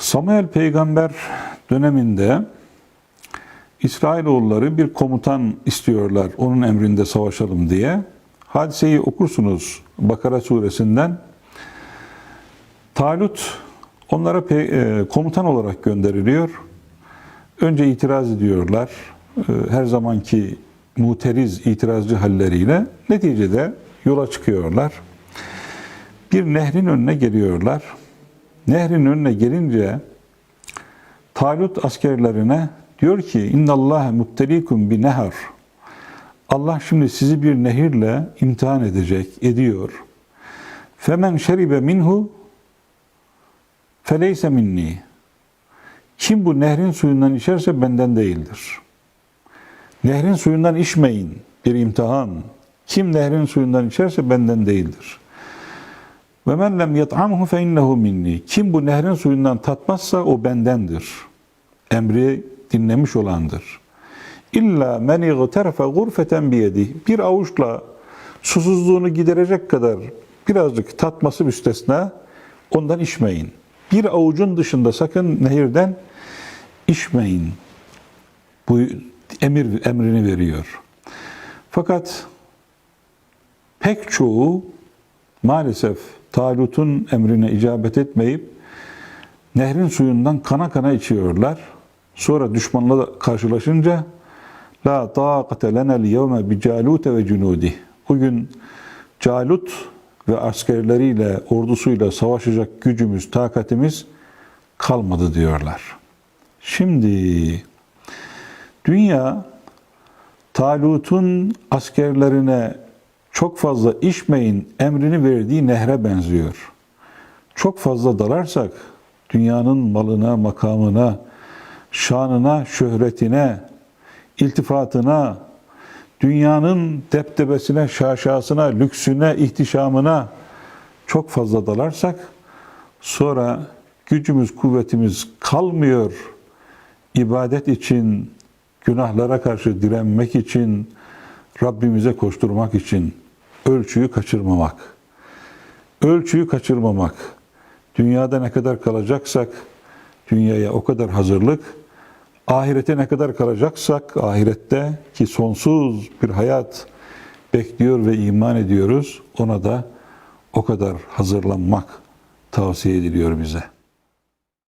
Samuel peygamber döneminde İsrailoğulları bir komutan istiyorlar onun emrinde savaşalım diye. Hadiseyi okursunuz Bakara suresinden. Talut onlara e, komutan olarak gönderiliyor. Önce itiraz ediyorlar. E, Her zamanki muteriz, itirazcı halleriyle. Neticede yola çıkıyorlar. Bir nehrin önüne geliyorlar. Nehrin önüne gelince Talut askerlerine diyor ki inna Allah muttelikum bi nehar. Allah şimdi sizi bir nehirle imtihan edecek, ediyor. Femen şeribe minhu feleyse minni. Kim bu nehrin suyundan içerse benden değildir. Nehrin suyundan içmeyin. Bir imtihan. Kim nehrin suyundan içerse benden değildir. Ve men lem yet'amhu fe innehu minni. Kim bu nehrin suyundan tatmazsa o bendendir. Emri dinlemiş olandır. İlla men igterefe gurfeten biyedi. Bir avuçla susuzluğunu giderecek kadar birazcık tatması müstesna ondan içmeyin. Bir avucun dışında sakın nehirden içmeyin. Bu emir emrini veriyor. Fakat pek çoğu maalesef Talut'un emrine icabet etmeyip nehrin suyundan kana kana içiyorlar. Sonra düşmanla karşılaşınca La taqate lenel yevme bi calute ve cunudi. Bugün Calut ve askerleriyle, ordusuyla savaşacak gücümüz, takatimiz kalmadı diyorlar. Şimdi dünya Talut'un askerlerine çok fazla içmeyin emrini verdiği nehre benziyor. Çok fazla dalarsak dünyanın malına, makamına, şanına, şöhretine, iltifatına, dünyanın deptebesine, şaşasına, lüksüne, ihtişamına çok fazla dalarsak sonra gücümüz, kuvvetimiz kalmıyor. İbadet için, günahlara karşı direnmek için, Rabbimize koşturmak için ölçüyü kaçırmamak. Ölçüyü kaçırmamak. Dünyada ne kadar kalacaksak dünyaya o kadar hazırlık, ahirete ne kadar kalacaksak ahirette ki sonsuz bir hayat bekliyor ve iman ediyoruz ona da o kadar hazırlanmak tavsiye ediliyor bize.